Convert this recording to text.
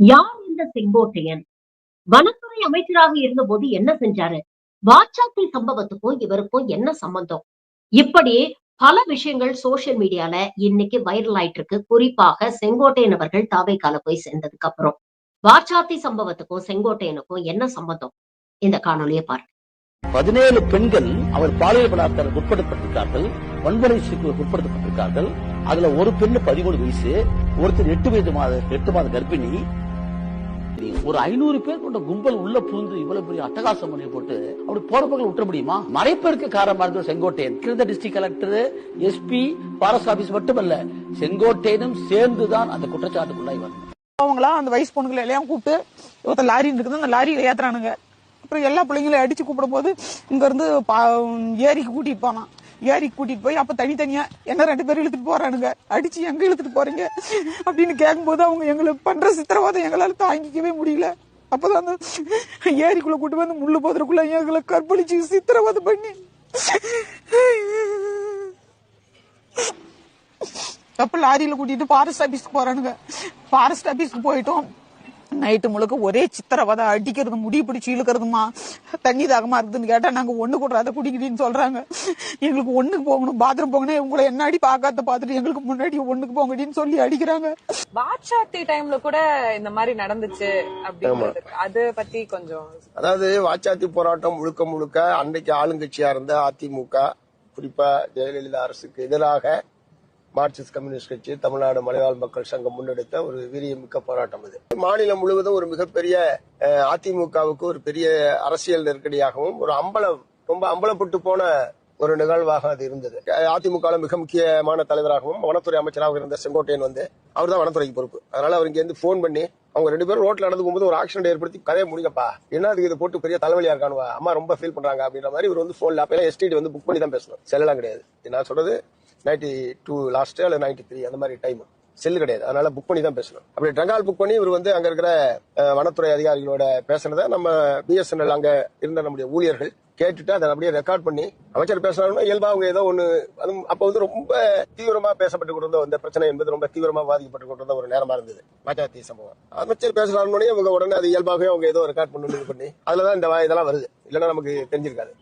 யார் இந்த செங்கோட்டையன்? வனத்துறை அமைச்சராக இருந்த போது என்ன செஞ்சாரு? வாச்சாத்தி சம்பவத்துக்கும் இவருக்கும் என்ன சம்பந்தம்? இப்படி பல விஷயங்கள் சோசியல் மீடியால இன்னைக்கு வைரல் ஆயிட்டு இருக்கு குறிப்பாக செங்கோட்டையன் அவர்கள் தாவைக்கால போய் சேர்ந்ததுக்கு அப்புறம். வாட்சாத்தி சம்பவத்துக்கும் செங்கோட்டையனுக்கும் என்ன சம்பந்தம்? இந்த காணொலியை பாருங்க. பதினேழு பெண்கள் அவர் பாலியல் பலாத்காரம் உட்படுத்தப்பட்டிருக்கார்கள். வன்முறை சிக்கலுக்கு உட்படுத்தப்பட்டிருக்கார்கள். அதுல ஒரு பெண்ணு பதிமூணு வயசு ஒருத்தர் எட்டு வயது மாத எட்டு மாத கர்ப்பிணி ஒரு ஐநூறு பேர் கொண்ட கும்பல் உள்ள பூந்து இவ்வளவு பெரிய அட்டகாசம் பண்ணி போட்டு அப்படி போற பக்கம் விட்டுற முடியுமா? மறைப்பிற்கு காரணமா இருந்த Sengottaiyan கிருந்த district collector SP forest office மட்டுமல்ல செங்கோட்டையனும் சேர்ந்துதான் அந்த குற்றச்சாட்டுக்குள்ளாய் வந்தார் அவங்களாம் அந்த வயசு பொண்ணுங்களை எல்லாம் கூப்பிட்டு ஒருத்தர் லாரி இருக்குது அந்த லாரியில ஏத்துறானுங்க. அப்புறம் எல்லா பிள்ளைங்களையும் அடிச்சு கூப்பிடும் போது இங்க இருந்து பா- ஏரிக்கு கூட்டிட்டு போனான். ஏரிக்கு கூட்டிட்டு போய் அப்ப தனித்தனியா என்ன ரெண்டு பேரும் இழுத்துட்டு போறானுங்க. அடிச்சு எங்க இழுத்துட்டு போறீங்க? அப்படின்னு கேட்கும்போது அவங்க எங்களுக்கு பண்ற சித்திரவாதம் எங்களால தாங்கிக்கவே முடியல. அப்பதான் அந்த ஏரிக்குள்ள கூட்டு வந்து முள்ளு போதுறக்குள்ள எங்களை கற்பழிச்சு சித்திரவதை பண்ணி. அப்ப லாரியில கூட்டிட்டு ஃபாரஸ்ட் ஆபீஸ்க்கு போறானுங்க. ஃபாரஸ்ட் ஆபீஸ்க்கு போயிட்டோம். நைட்டு முழுக்க ஒரே சித்திரவதை அடிக்கிறது முடி பிடிச்சி இழுக்கிறதுமா? தண்ணி தாகமா இருக்குதுன்னு கேட்டா நாங்க ஒண்ணு கூட அதை குடிக்கிறீன்னு சொல்றாங்க. எங்களுக்கு ஒண்ணுக்கு போகணும் பாத்ரூம் போகணும் உங்களை என்ன அடி பார்க்காத பார்த்துட்டு எங்களுக்கு முன்னாடி ஒண்ணுக்கு போங்கடின்னு சொல்லி அடிக்கிறாங்க. வாட்சாத்தி டைம்ல கூட இந்த மாதிரி நடந்துச்சு அப்படின்றது அது பத்தி கொஞ்சம் அதாவது வாச்சாத்தி போராட்டம் முழுக்க முழுக்க அன்றைக்கு ஆளுங்கட்சியா இருந்த அதிமுக குறிப்பா ஜெயலலிதா அரசுக்கு எதிராக மார்க்சிஸ்ட் கம்யூனிஸ்ட் கட்சி தமிழ்நாடு மலையாள மக்கள் சங்கம் முன்னெடுத்த ஒரு வீரியமிக்க போராட்டம் இது. மாநிலம் முழுவதும் ஒரு மிகப்பெரிய அதிமுகவுக்கு ஒரு பெரிய அரசியல் நெருக்கடியாகவும் ஒரு அம்பலம் ரொம்ப அம்பலப்பட்டு போன ஒரு நிகழ்வாக அது இருந்தது. அதிமுக மிக முக்கியமான தலைவராகவும் வனத்துறை அமைச்சராகவும் இருந்த செங்கோட்டையன் வந்து அவர் தான் வனத்துறைக்கு பொறுப்பு. அதனால அவர் இங்கேருந்து போன் பண்ணி அவங்க ரெண்டு பேரும் ரோட்ல நடந்து போகும்போது ஒரு ஆக்சிடென்ட் ஏற்படுத்தி கதையை முடிங்கப்பா. என்ன அதுக்கு இதை போட்டு பெரிய தலைவலியா இருக்கானுவா? அம்மா ரொம்ப ஃபீல் பண்றாங்க அப்படின்ற மாதிரி இவர் வந்து போன்ல அப்ப எஸ்டிடி வந்து புக் பண்ணி தான் பேசணும். செல்லாம் கிடையாது. நான் சொல்றது நைன்டி டூ லாஸ்ட் அல்ல நைன்டி த்ரீ அந்த மாதிரி டைம் செல்லு கிடையாது. அதனால புக் பண்ணி தான் பேசணும். அப்படி ட்ரங்கால் புக் பண்ணி இவர் வந்து அங்க இருக்கிற வனத்துறை அதிகாரிகளோட பேசுனதை நம்ம பிஎஸ்என்எல் அங்க இருந்த நம்முடைய ஊழியர்கள் கேட்டுட்டு அதை அப்படியே ரெக்கார்ட் பண்ணி அமைச்சர் பேசுறாங்கன்னா இயல்பா அவங்க ஏதோ ஒண்ணு அதுவும் அப்ப வந்து ரொம்ப தீவிரமா பேசப்பட்டு கொண்டிருந்த அந்த பிரச்சனை என்பது ரொம்ப தீவிரமா பாதிக்கப்பட்டு கொண்டிருந்த ஒரு நேரமா இருந்தது. பாஜக சம்பவம். அமைச்சர் பேசுறாருன்னு அவங்க உடனே அது இயல்பாகவே அவங்க ஏதோ ரெக்கார்ட் பண்ணி இது பண்ணி அதுலதான் இந்த இதெல்லாம் வருது. இல்லைன்னா நமக்கு தெரிஞ்சிருக்காது.